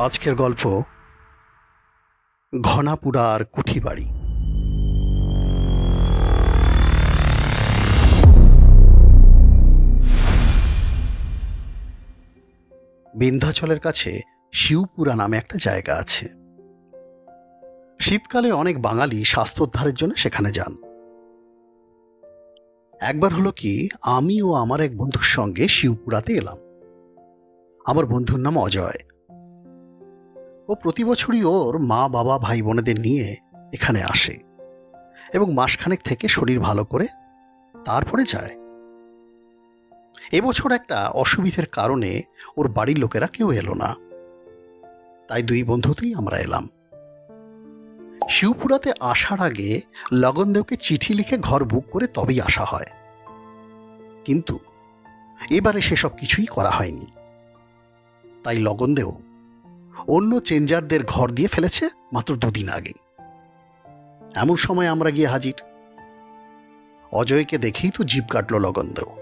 আজকের গল্প ঘনাপুরার কুঠি বাড়ি বিন্ধ্যাচলের কাছে শিবপুরা নামে একটা জায়গা আছে। শীতকালে অনেক বাঙালি স্বাস্থ্যোদ্ধারের জন্য সেখানে যান। একবার হলো কি, আমি ও আমার এক বন্ধুর সঙ্গে শিবপুরাতে এলাম। আমার বন্ধুর নাম অজয়। ও প্রতি বছরই ওর মা, বাবা, ভাই, বোনেদের নিয়ে এখানে আসে এবং মাসখানেক থেকে শরীর ভালো করে তারপরে যায়। এবছর একটা অসুবিধের কারণে ওর বাড়ির লোকেরা কেউ এলো না। তাই দুই বন্ধুতেই আমরা এলাম। শিবপুরাতে আসার আগে লগনদেবকে চিঠি লিখে ঘর বুক করে তবেই আসা হয়। কিন্তু এবারে সেসব কিছুই করা হয়নি। তাই লগনদেও অন্য চেঞ্জারদের ঘর দিয়ে ফেলেছে মাত্র দুদিন আগে এমন সময় আমরা গিয়ে হাজির। অজয়কে দেখেই তো জিপ কাটল লগনদেও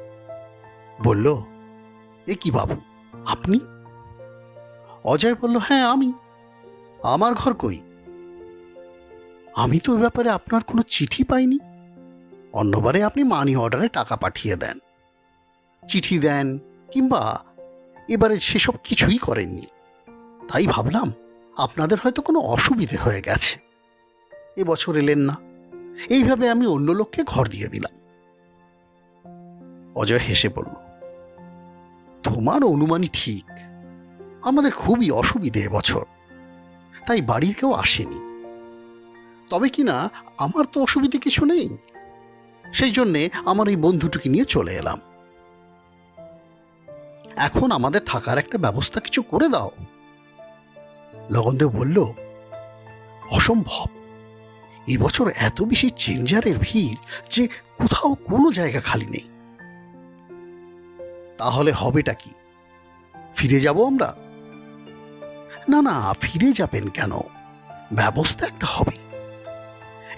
বলল, এ কি বাবু, আপনি? অজয় বলল হ্যাঁ আমি। আমার ঘর কই? আমি তো ওই ব্যাপারে আপনার কোনো চিঠি পাইনি। অন্যবারে আপনি মানি অর্ডারে টাকা পাঠিয়ে দেন। চিঠি দেন কিংবা এবারে সেসব কিছুই করেননি। তাই ভাবলাম আপনাদের হয়তো কোনো অসুবিধে হয়ে গেছে। এবছর এলেন না। এইভাবে আমি অন্য লোককে ঘর দিয়ে দিলাম। অজয় হেসে বলল তোমার অনুমানই ঠিক। আমাদের খুবই অসুবিধে এবছর তাই বাড়ির কেউ আসেনি। তবে কি না, আমার তো অসুবিধে কিছু নেই। সেই জন্যে আমার এই বন্ধুটিকে নিয়ে চলে এলাম। এখন আমাদের থাকার একটা ব্যবস্থা কিছু করে দাও। লগনদেব বলল, অসম্ভব। এবছর এত বেশি চেঞ্জারের ভিড় যে কোথাও কোনো জায়গা খালি নেই। তাহলে হবেটা কি? ফিরে যাব আমরা? না না, ফিরে যাবেন কেন? ব্যবস্থা একটা হবে।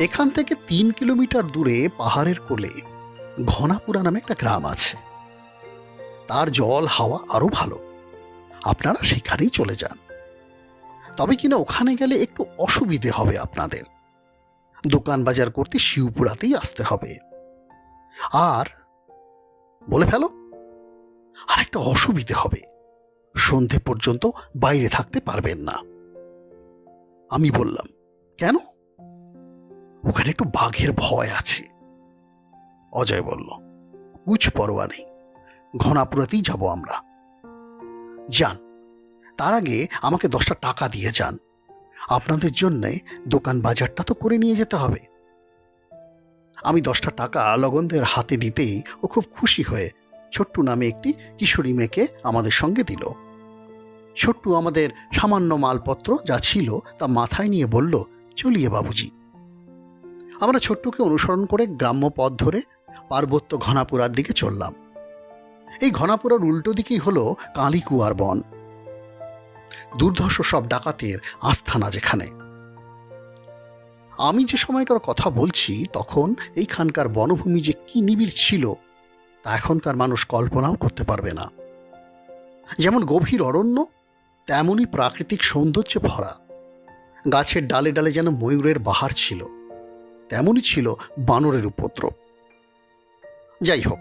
এখান থেকে তিন কিলোমিটার দূরে পাহাড়ের কোলে ঘনাপুরা নামে একটা গ্রাম আছে। তার জল, হাওয়া আরও ভালো। আপনারা সেখানেই চলে যান। তবে কিনা ওখানে গেলে একটু অসুবিধে হবে আপনাদের। দোকান বাজার করতে শিবপুরাতেই আসতে হবে। আর বলে ফেলো, আর একটা অসুবিধে হবে। সন্ধে পর্যন্ত বাইরে থাকতে পারবেন না। আমি বললাম, কেন? ওখানে একটু বাঘের ভয় আছে। অজয় বলল কুচ পরোয়া নেই। ঘনাপুরাতেই যাব আমরা। যান তার আগে আমাকে দশটা টাকা দিয়ে যান। আপনাদের জন্যে দোকান বাজারটা তো করে নিয়ে যেতে হবে। আমি দশটা টাকা লগনদের হাতে দিতেই ও খুব খুশি হয়ে ছোট্টু নামে একটি কিশোরী মেয়েকে আমাদের সঙ্গে দিল। ছোট্টু আমাদের সামান্য মালপত্র যা ছিল তা মাথায় নিয়ে বলল, চলিয়ে বাবুজি। আমরা ছোট্টুকে অনুসরণ করে গ্রাম্য পথ ধরে পার্বত্য ঘনাপুরার দিকে চললাম। এই ঘনাপুরার উল্টো দিকেই হলো কালীকুয়ার বন। দুর্ধর্ষ সব ডাকাতের আস্থানা যেখানে। আমি যে সময়কার কথা বলছি, তখন এইখানকার বনভূমি যে কি নিবিড় ছিল, তা এখনকার মানুষ কল্পনাও করতে পারবে না। যেমন গভীর অরণ্য, তেমনই প্রাকৃতিক সৌন্দর্যে ভরা। গাছের ডালে ডালে যেন ময়ূরের বাহার ছিল, তেমনই ছিল বানরের উপদ্রব। যাই হোক,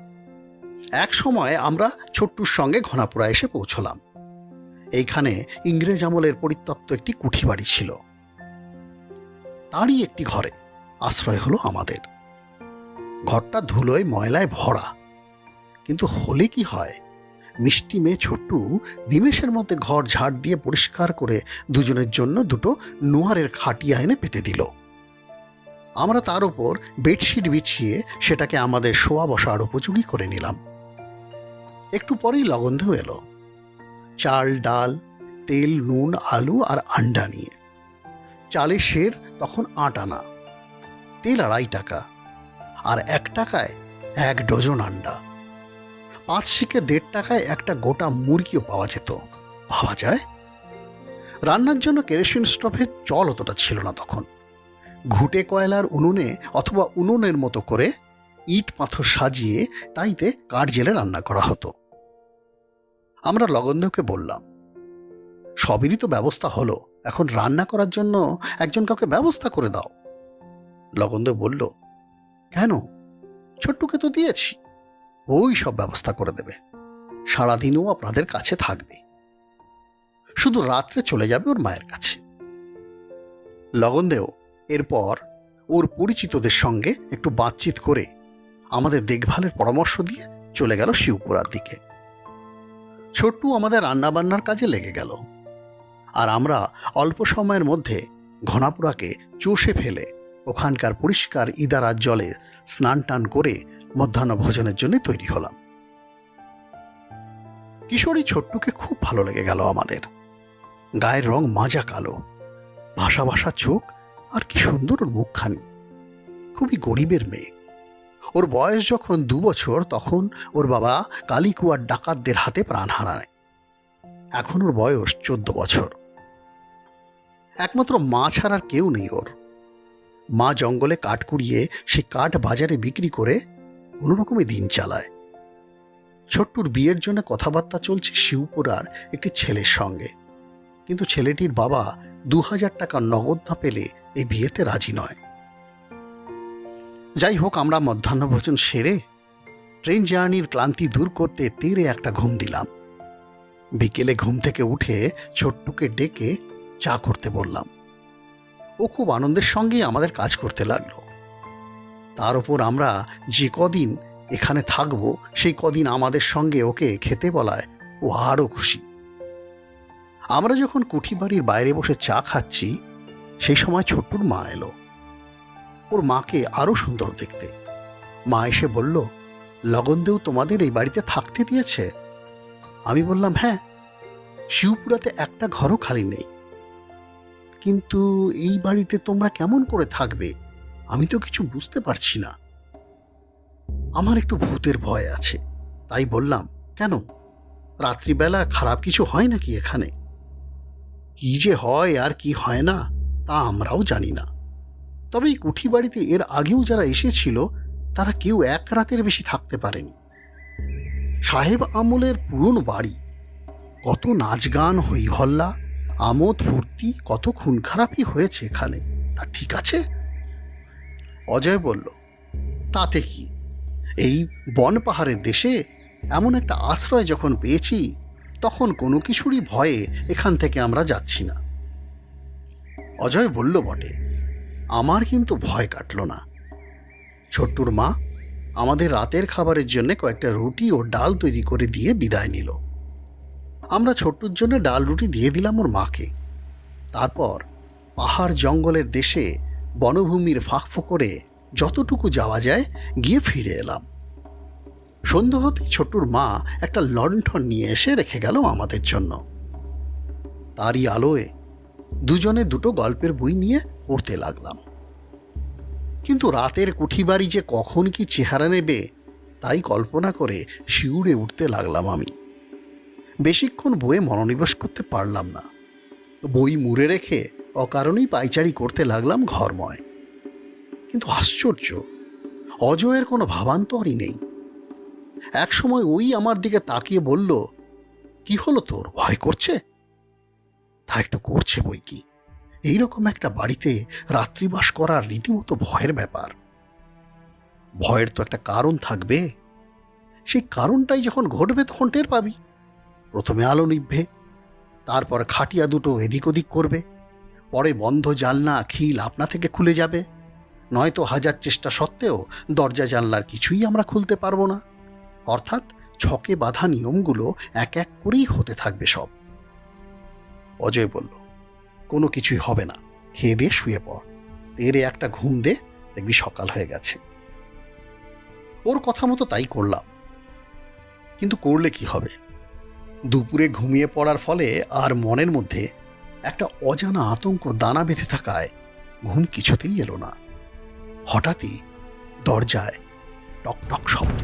এক সময় আমরা ছোট্টুর সঙ্গে ঘনাপুরা এসে পৌঁছলাম। এইখানে ইংরেজ আমলের পরিত্যক্ত একটি কুঠি বাড়ি ছিল। তারই একটি ঘরে আশ্রয় হলো আমাদের। ঘরটা ধুলোয় ময়লায় ভরা। কিন্তু হলে কি হয়? মিষ্টি মেয়ে ছোট্টু নিমেষের মধ্যে ঘর ঝাড় দিয়ে পরিষ্কার করে দুজনের জন্য দুটো নোয়ারের খাটিয়া এনে পেতে দিল। আমরা তার উপর বেডশিট বিছিয়ে সেটাকে আমাদের শোয়া বসার উপযোগী করে নিলাম। একটু পরেই লগন্ধেও এলো। চাল, ডাল, তেল, নুন, আলু আর আন্ডা নিয়ে। চালের শের তখন আট আনা। তেল আড়াই টাকা। আর এক টাকায় এক ডজন আন্ডা। পাঁচ শিকে দেড় টাকায় একটা গোটা মুরগিও পাওয়া যেত। ভাবা যায়? রান্নার জন্য কেরোসিন স্টোভের চল অতটা ছিল না তখন। ঘুটে কয়লার উনুনে অথবা উনুনের মতো করে ইট পাথর সাজিয়ে তাইতে কাঠ জেলে রান্না করা হতো। আমরা লগন্ধকে বললাম, সবেরই তো ব্যবস্থা হলো, এখন রান্না করার জন্য একজন কাউকে ব্যবস্থা করে দাও। লগন্দ বলল, কেন? ছোট্টুকে তো দিয়েছি, ওই সব ব্যবস্থা করে দেবে, সারাদিনও আপনাদের কাছে থাকবে। শুধু রাত্রে চলে যাবে ওর মায়ের কাছে। লগনদেও এরপর ওর পরিচিতদের সঙ্গে একটু বাতচিত করে আমাদের দেখভালের পরামর্শ দিয়ে চলে গেল শিবপুরার দিকে। ছোট্টু আমাদের রান্নাবান্নার কাজে লেগে গেল। আর আমরা অল্প সময়ের মধ্যে ঘনাপুরাকে চষে ফেলে ওখানকার পরিষ্কার ইদারার জলে স্নান টান করে মধ্যাহ্ন ভোজনের জন্য তৈরি হলাম। কিশোরী ছোট্টুকে খুব ভালো লেগে গেল আমাদের। গায়ের রং মাজা কালো, ভাষা ভাষা চোখ আর কি সুন্দর ওর মুখখানি। খুবই গরিবের মেয়ে। ওর বয়স যখন দু বছর, তখন ওর বাবা কালিকুয়ার ডাকাতদের হাতে প্রাণ হারায়। এখন ওর বয়স চোদ্দ বছর। একমাত্র মা ছাড়ার কেউ নেই ওর। মা জঙ্গলে কাঠ কুড়িয়ে সে কাঠ বাজারে বিক্রি করে কোনো রকমে দিন চালায়। ছোট্টুর বিয়ের জন্য কথাবার্তা চলছে শিবপুরার একটি ছেলের সঙ্গে। কিন্তু ছেলেটির বাবা দু হাজার টাকা নগদ না পেলে এই বিয়েতে রাজি নয়। যাই হোক আমরা মধ্যাহ্নভোজন সেরে ট্রেন জার্নির ক্লান্তি দূর করতে তীরে একটা ঘুম দিলাম। বিকেলে ঘুম থেকে উঠে ছোট্টুকে ডেকে চা করতে বললাম। ও খুব আনন্দের সঙ্গেই আমাদের কাজ করতে লাগল। তার উপর আমরা যে কদিন এখানে থাকব, সেই কদিন আমাদের সঙ্গে ওকে খেতে বলায় ও আরও খুশি। আমরা যখন কুঠি বাড়ির বাইরে বসে চা খাচ্ছি, সেই সময় ছোট্টুর মা এলো। ওর মাকে আরও সুন্দর দেখতে। মা এসে বলল, লগনদেও তোমাদের এই বাড়িতে থাকতে দিয়েছে? আমি বললাম হ্যাঁ শিবপুরাতে একটা ঘরও খালি নেই। কিন্তু এই বাড়িতে তোমরা কেমন করে থাকবে? আমি তো কিছু বুঝতে পারছি না। আমার একটু ভূতের ভয় আছে। তাই বললাম, কেন? রাত্রিবেলা খারাপ কিছু হয় নাকি এখানে? কি যে হয় আর কি হয় না, তা আমরাও জানি না। তবে এই কুঠি বাড়িতে এর আগেও যারা এসেছিল, তারা কেউ এক রাতের বেশি থাকতে পারেনি। সাহেব আমলের পুরনো বাড়ি। কত নাচ গান হই হল্লা, আমোদ ফুর্তি, কত খুন খারাপই হয়েছে এখানে। তা ঠিক আছে? অজয় বলল, তাতে কি? এই বন পাহাড়ের দেশে এমন একটা আশ্রয় যখন পেয়েছি, তখন কোনো কিছুরই ভয়ে এখান থেকে আমরা যাচ্ছি না। অজয় বলল বটে আমার কিন্তু ভয় কাটল না। ছোট্টুর মা আমাদের রাতের খাবারের জন্য কয়েকটা রুটি ও ডাল তৈরি করে দিয়ে বিদায় নিল। আমরা ছোট্টুর জন্য ডাল রুটি দিয়ে দিলাম ওর মাকে। তারপর পাহাড় জঙ্গলের দেশে বনভূমির ফাঁক করে যতটুকু যাওয়া যায় গিয়ে ফিরে এলাম। সন্ধ্যা হতেই ছোট্টুর মা একটা লণ্ঠন নিয়ে এসে রেখে গেল আমাদের জন্য। তারই আলোয় দুজনে দুটো গল্পের বই নিয়ে পড়তে লাগলাম। কিন্তু রাতের কুঠিবাড়ি যে কখন কি চেহারা নেবে, তাই কল্পনা করে শিউরে উঠতে লাগলাম আমি। বেশিক্ষণ বইয়ে মনোনিবেশ করতে পারলাম না। বই মুড়ে রেখে অকারণেই পাইচারি করতে লাগলাম ঘরময়। কিন্তু আশ্চর্য, অজয়ের কোনো ভাবান্তরই নেই। একসময় ওই আমার দিকে তাকিয়ে বলল, কি হলো তোর? ভয় করছে? তা একটু করছে বই কি? এইরকম একটা বাড়িতে রাত্রিবাস করার রীতিমতো ভয়ের ব্যাপার। ভয়ের তো একটা কারণ থাকবে। সেই কারণটাই যখন ঘটবে তখন টের পাবি। প্রথমে আলো নিভবে, তারপর খাটিয়া দুটো এদিক ওদিক করবে, পরে বন্ধ জানলা, খিল আপনা থেকে খুলে যাবে। নয়তো হাজার চেষ্টা সত্ত্বেও দরজা জানলার কিছুই আমরা খুলতে পারব না। অর্থাৎ ছকে বাঁধা নিয়মগুলো এক এক করেই হতে থাকবে সব। অজয় বলল কোনো কিছুই হবে না। খেয়ে দিয়ে শুয়ে পড়। তেরে একটা ঘুম দে, দেখবি সকাল হয়ে গেছে। ওর কথা মতো তাই করলাম। কিন্তু করলে কি হবে? দুপুরে ঘুমিয়ে পড়ার ফলে আর মনের মধ্যে একটা অজানা আতঙ্ক দানা বেঁধে থাকায় ঘুম কিছুতেই এলো না। হঠাৎই দরজায় টকটক শব্দ।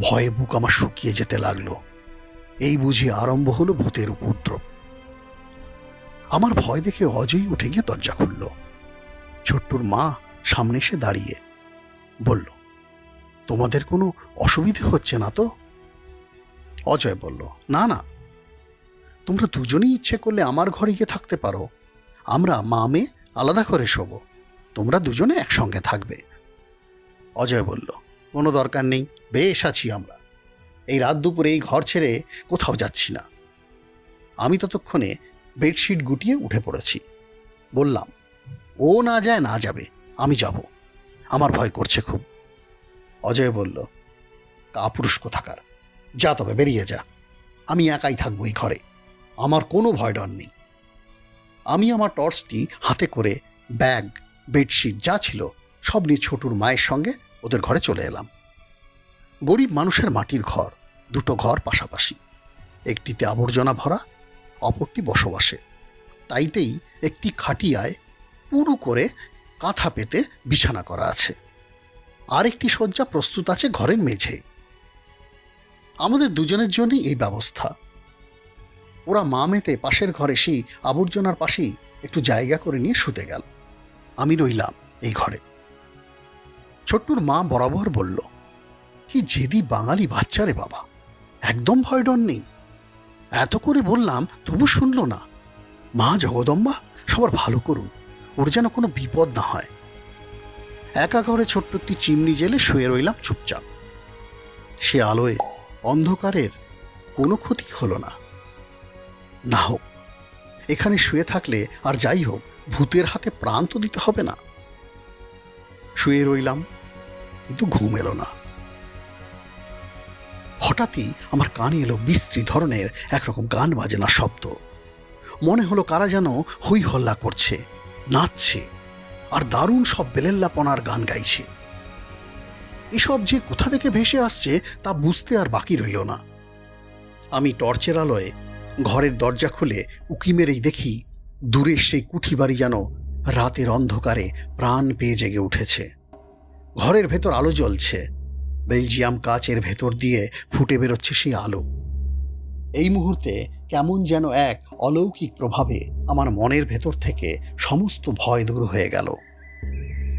ভয়ে বুক আমার শুকিয়ে যেতে লাগল। এই বুঝি আরম্ভ হলো ভূতের উপদ্রব। আমার ভয় দেখে অজয় উঠে গিয়ে দরজা খুলল। ছোট্টুর মা সামনে এসে দাঁড়িয়ে বলল, তোমাদের কোনো অসুবিধে হচ্ছে না তো? অজয় বলল, না না। তোমরা দুজনেই ইচ্ছে করলে আমার ঘরে গিয়ে থাকতে পারো। আমরা মা, মেয়ে আলাদা করে শোবো। তোমরা দুজনে একসঙ্গে থাকবে। অজয় বলল, কোনো দরকার নেই, বেশ আছি আমরা। এই রাত দুপুরে এই ঘর ছেড়ে কোথাও যাচ্ছি না। আমি ততক্ষণে বেডশিট গুটিয়ে উঠে পড়েছি। বললাম, ও না যায় না যাবে, আমি যাব। আমার ভয় করছে খুব। অজয় বলল, কাপুরুষ কোথাকার? যা তবে বেরিয়ে যা। আমি একাই থাকব এই ঘরে। আমার কোনো ভয় ডর নেই। আমি আমার টর্চটি হাতে করে ব্যাগ, বেডশিট যা ছিল সব নিয়ে ছোটুর মায়ের সঙ্গে ওদের ঘরে চলে এলাম। গরিব মানুষের মাটির ঘর, দুটো ঘর পাশাপাশি। একটিতে আবর্জনা ভরা অপরটি বসবাসে। তাইতেই একটি খাটিয়ায় পুরু করে কাঁথা পেতে বিছানা করা আছে। আর একটি শয্যা প্রস্তুত আছে ঘরের মেঝে। আমাদের দুজনের জন্যই এই ব্যবস্থা। ওরা মা মেতে পাশের ঘরে সেই আবর্জনার পাশেই একটু জায়গা করে নিয়ে শুতে গেল। আমি রইলাম এই ঘরে। ছোট্টুর মা বরাবর বলল, কি জেদি বাঙালি বাচ্চা রে বাবা। একদম ভয় ডর নেই। এত করে বললাম, তবু শুনল না। মা জগদম্বা, সবার ভালো করুন, ওর যেন কোনো বিপদ না হয়। একা ঘরে ছোট্ট একটি চিমনি জেলে শুয়ে রইলাম চুপচাপ। সে আলোয় অন্ধকারের কোনো ক্ষতি হলো না। না হোক, এখানে শুয়ে থাকলে আর যাই হোক, ভূতের হাতে প্রাণ তো দিতে হবে না। শুয়ে রইলাম, কিন্তু ঘুম এলো না। হঠাৎই আমার কানে এলো বিশ্রী ধরনের একরকম গান বাজনা শব্দ। মনে হলো কারা যেন হই হল্লা করছে, নাচছে, আর দারুণ সব বেলেল্লাপনার গান গাইছে। এসব যে কোথা থেকে ভেসে আসছে তা বুঝতে আর বাকি রইল না। আমি টর্চের আলোয় ঘরের দরজা খুলে উকি মেরেই দেখি দূরের সেই কুঠি বাড়ি যেন রাতের অন্ধকারে প্রাণ পেয়ে জেগে উঠেছে। ঘরের ভেতর আলো জ্বলছে বেলজিয়াম কাচের ভেতর দিয়ে ফুটে বেরোচ্ছে সেই আলো। এই মুহূর্তে কেমন যেন এক অলৌকিক প্রভাবে আমার মনের ভেতর থেকে সমস্ত ভয় দূর হয়ে গেল।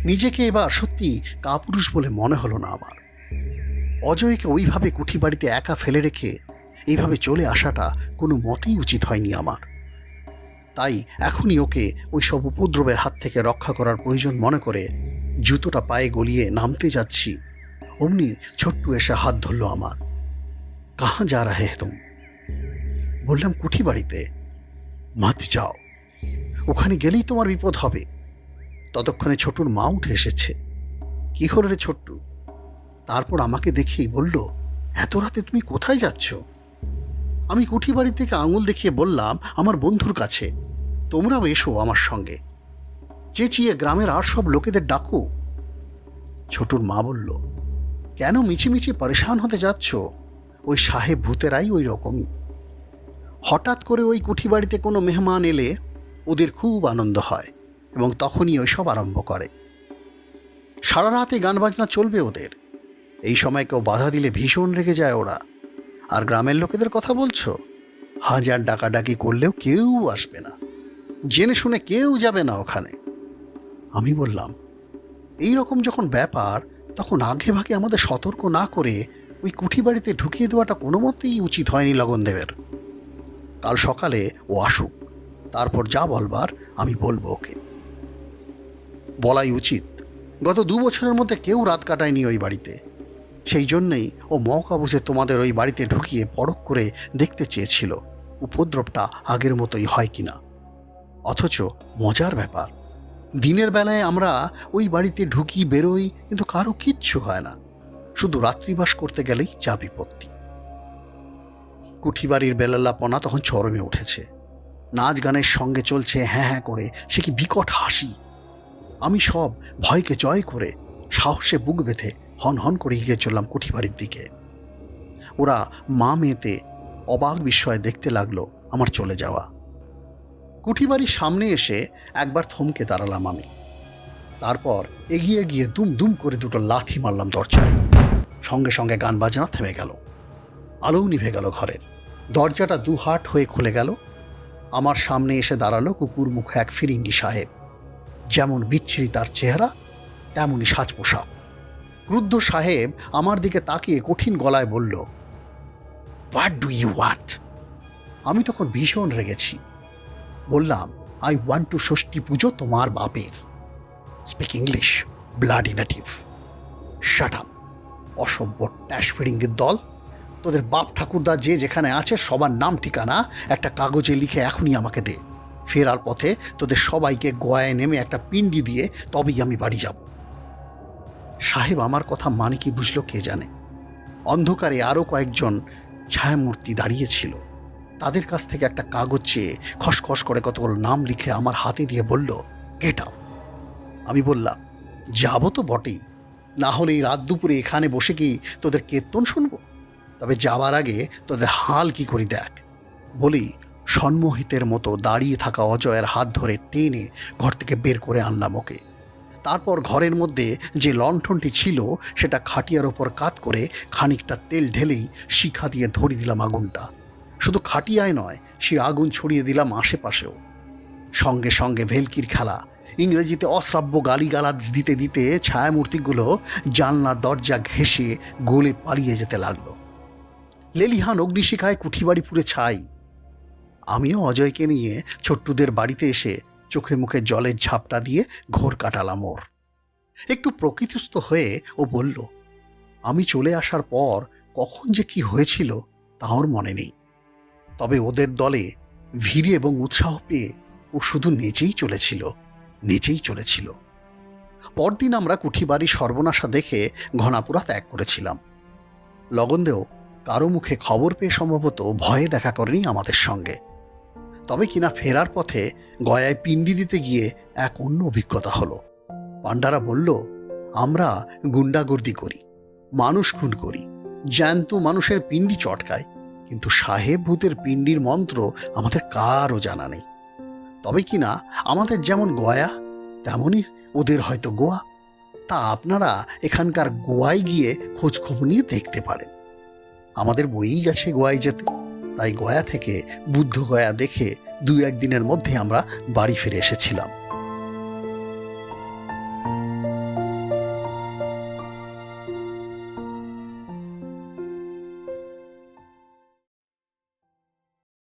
নিজেকে এবার সত্যি কাপুরুষ বলে মনে হলো না আমার। অজয়কে ওইভাবে কুঠি বাড়িতে একা ফেলে রেখে এইভাবে চলে আসাটা কোনো মতেই উচিত হয়নি আমার। তাই এখনই ওকে ওই সব উপদ্রবের হাত থেকে রক্ষা করার প্রয়োজন মনে করে জুতোটা পায়ে গলিয়ে নামতে যাচ্ছি অমনি ছোট্টু এসে হাত ধরল আমার। কাহা যা রাহে তুম? বললাম, কুঠি বাড়িতে। মাত যাও। ওখানে গেলেই তোমার বিপদ হবে। ততক্ষণে ছোটুর মা উঠে এসেছে। কি হলো রে ছোট্টু? তারপর আমাকে দেখেই বলল, এত রাতে তুমি কোথায় যাচ্ছ? আমি কুঠি বাড়ি থেকে আঙুল দেখিয়ে বললাম, আমার বন্ধুর কাছে। তোমরাও এসো আমার সঙ্গে। চেঁচিয়ে গ্রামের আর সব লোকেদের ডাকো। ছোটুর মা বলল কেন মিছিমিছি পরেশান হতে যাচ্ছ? ওই সাহেব ভূতেরাই ওই রকমই। হঠাৎ করে ওই কুঠি বাড়িতে কোনো মেহমান এলে ওদের খুব আনন্দ হয় এবং তখনই ওইসব আরম্ভ করে। সারা রাতে গান বাজনা চলবে ওদের। এই সময় কেউ বাধা দিলে ভীষণ রেগে যায় ওরা। আর গ্রামের লোকেদের কথা বলছো? হাজার ডাকাডাকি করলেও কেউ আসবে না। জেনে শুনে কেউ যাবে না ওখানে। আমি বললাম এই রকম যখন ব্যাপার তখন আগে ভাগে আমাদের সতর্ক না করে ওই কুঠি বাড়িতে ঢুকিয়ে দেওয়াটা কোনো মতেই উচিত হয়নি লগনদেবের কাল সকালে ও আসুক, তারপর যা বলবার আমি বলব ওকে। বলাই উচিত। গত দু বছরের মধ্যে কেউ রাত কাটায়নি ওই বাড়িতে। সেই জন্যেই ও মৌকা বুঝে তোমাদের ওই বাড়িতে ঢুকিয়ে পরখ করে দেখতে চেয়েছিল। উপদ্রবটা আগের মতোই হয় কিনা। অথচ মজার ব্যাপার দিনের বেলায় আমরা ওই বাড়িতে ঢুকি, বেরোই, কিন্তু কারও কিচ্ছু হয় না। শুধু রাত্রিবাস করতে গেলেই চা বিপত্তি। কুঠিবাড়ির বেলাল্লাপনা তখন চরমে উঠেছে। নাচ গানের সঙ্গে চলছে হ্যাঁ হ্যাঁ করে, সে কি বিকট হাসি। আমি সব ভয়কে জয় করে, সাহসে বুক বেঁধে হন হন করে এগিয়ে চললাম কুঠিবাড়ির দিকে। ওরা মা মেয়েতে অবাক বিস্ময়ে দেখতে লাগল আমার চলে যাওয়া। কুঠিবাড়ির সামনে এসে একবার থমকে দাঁড়ালাম আমি। তারপর এগিয়ে গিয়ে দুম দুম করে দুটো লাথি মারলাম দরজায়। সঙ্গে সঙ্গে গান বাজনা থেমে গেল। আলোও নিভে গেল ঘরের। দরজাটা দু হাট হয়ে খুলে গেল। আমার সামনে এসে দাঁড়াল কুকুর মুখে এক ফিরিঙ্গি সাহেব। যেমন বিচ্ছিরি তার চেহারা, তেমনই সাজ পোশাক ক্রুদ্ধ সাহেব আমার দিকে তাকিয়ে কঠিন গলায় বলল হোয়াট ডু ইউ ওয়ান্ট আমি তখন ভীষণ রেগেছি। বললাম আই ওয়ান্ট টু ষষ্ঠী পুজো তোমার বাপের। Speak English bloody native shut up অসভ্য ট্যাশ ফিডিংয়ের দল। তোদের বাপ ঠাকুরদা যে যেখানে আছে, সবার নাম ঠিকানা একটা কাগজে লিখে এখনই আমাকে দে। ফেরার পথে তোদের সবাইকে গোয়ায় নেমে একটা পিণ্ডি দিয়ে তবেই আমি বাড়ি যাব। সাহেব আমার কথা মানে কি বুঝলো কে জানে? অন্ধকারে আরও কয়েকজন ছায়ামূর্তি দাঁড়িয়েছিল তাদের কাছ থেকে একটা কাগজ চেয়ে খসখস করে কতগুলো নাম লিখে আমার হাতে দিয়ে বলল গেট আপ আমি বললাম, যাব তো বটেই। না হলে এই রাত দুপুরে এখানে বসে কি তোদের কীর্তন শুনব? তবে যাওয়ার আগে তোদের হাল কি করি দেখ। বলি সন্মোহিতের মতো দাঁড়িয়ে থাকা অজয়ের হাত ধরে টেনে ঘর থেকে বের করে আনলাম ওকে। তারপর ঘরের মধ্যে যে লণ্ঠনটি ছিল, সেটা খাটিয়ার ওপর কাত করে খানিকটা তেল ঢেলেই শিখা দিয়ে ধরিয়ে দিলাম আগুনটা। শুধু খাটিয়ায় নয়, সে আগুন ছড়িয়ে দিলাম আশেপাশেও। সঙ্গে সঙ্গে ভেলকির খেলা। ইংরেজিতে অশ্রাব্য গালিগালাজ দিতে দিতে ছায়ামূর্তিগুলো জানলার দরজা ঘেঁষে গোলে পালিয়ে যেতে লাগল। লেলিহান অগ্নিশিখায় কুঠিবাড়ি পুড়ে ছাই। আমিও অজয়কে নিয়ে ছোট্টুদের বাড়িতে এসে চোখে মুখে জলের ঝাপটা দিয়ে ঘোর কাটালাম ওর। একটু প্রকৃতিস্থ হয়ে ও বলল, আমি চলে আসার পর কখন যে কি হয়েছিল তা ওর মনে নেই। তবে ওদের দলে ভিড়ে এবং উৎসাহ পেয়ে ও শুধু নেচেই চলেছিল নেচেই চলেছিল। পরদিন আমরা কুঠিবাড়ি সর্বনাশা দেখে ঘনাপুরা ত্যাগ করেছিলাম। লগনদেও কারও মুখে খবর পেয়ে সম্ভবত ভয়ে দেখা করেনি আমাদের সঙ্গে। তবে কিনা ফেরার পথে গয়ায় পিণ্ডি দিতে গিয়ে এক অন্য অভিজ্ঞতা হলো। পাণ্ডারা বলল, আমরা গুন্ডাগর্দি করি, মানুষ খুন করি, জ্যান্ত মানুষের পিণ্ডি চটকায় কিন্তু সাহেব ভূতের পিণ্ডির মন্ত্র আমাদের কারও জানা নেই। তবে কিনা আমাদের যেমন গয়া তেমনই ওদের হয়তো গোয়া। তা আপনারা এখানকার গোয়ায় গিয়ে খোঁজ খবর নিয়ে দেখতে পারেন। আমাদের বইই গেছে গোয়ায় যেতে। তাই গয়া থেকে বুদ্ধ গয়া দেখে দু একদিনের মধ্যে আমরা বাড়ি ফিরে এসেছিলাম।